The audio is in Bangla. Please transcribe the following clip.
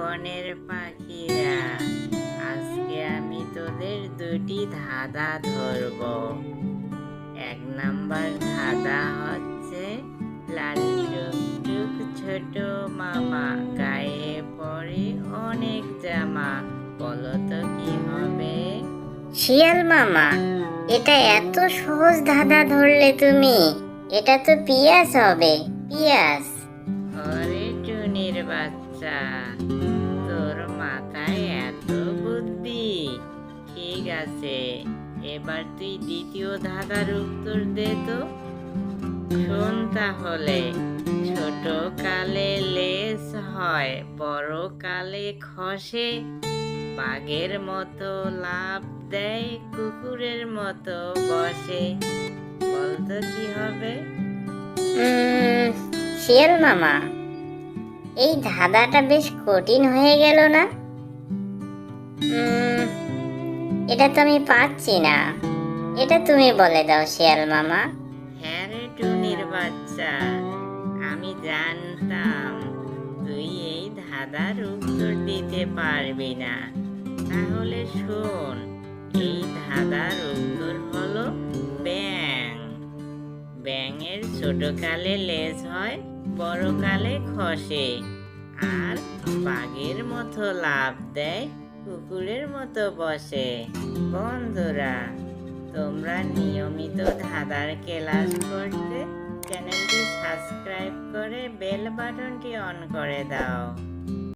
বনের পাখিরা আজকে আমি তোদের দুটি ধাঁধা ধরব। এক নাম্বার ধাঁধা হচ্ছে লাল টুকটুক ছোট মামা গায়ে পরে অনেক জামা বলো তো কি হবে? শিয়াল মামা এটা এত সহজ ধাঁধা ধরলে তুমি এটা তো পিয়াস হবে পিয়াস। ওরে টুনির বাচ্চা তোর মাথায় এত বুদ্ধি। ঠিক আছে, এবার তুই দ্বিতীয় ধাঁধার উত্তর দে তো। শোন তাহলে ছোট কালে লেস হয় বড় কালে খসে। বাঘের মতো লাভ দেয়, কুকুরের মতো বসে। বলতো কি হবে? শিয়াল মামা। এই ধাঁধাটা বেশ কঠিন হয়ে গেল না? এটা তো আমি পাচ্ছি না। এটা তুমি বলে দাও, শিয়াল মামা। হ্যাঁ টুনির বাচ্চা, আমি জানতাম তুই এই ধাঁধার উত্তর দিতে পারবি না। তাহলে শোন, এই ধাঁধার উত্তর হলো ব্যাং ব্যাঙের ছোট কালে লেজ হয় বড় কালে খসে। আর বাঘের মতো লাভ দেয়, কুকুরের মতো বসে। বন্ধুরা, তোমরা নিয়মিত ধাঁধার ক্লাস করতে চ্যানেলটি সাবস্ক্রাইব করে বেল বাটনটি অন করে দাও।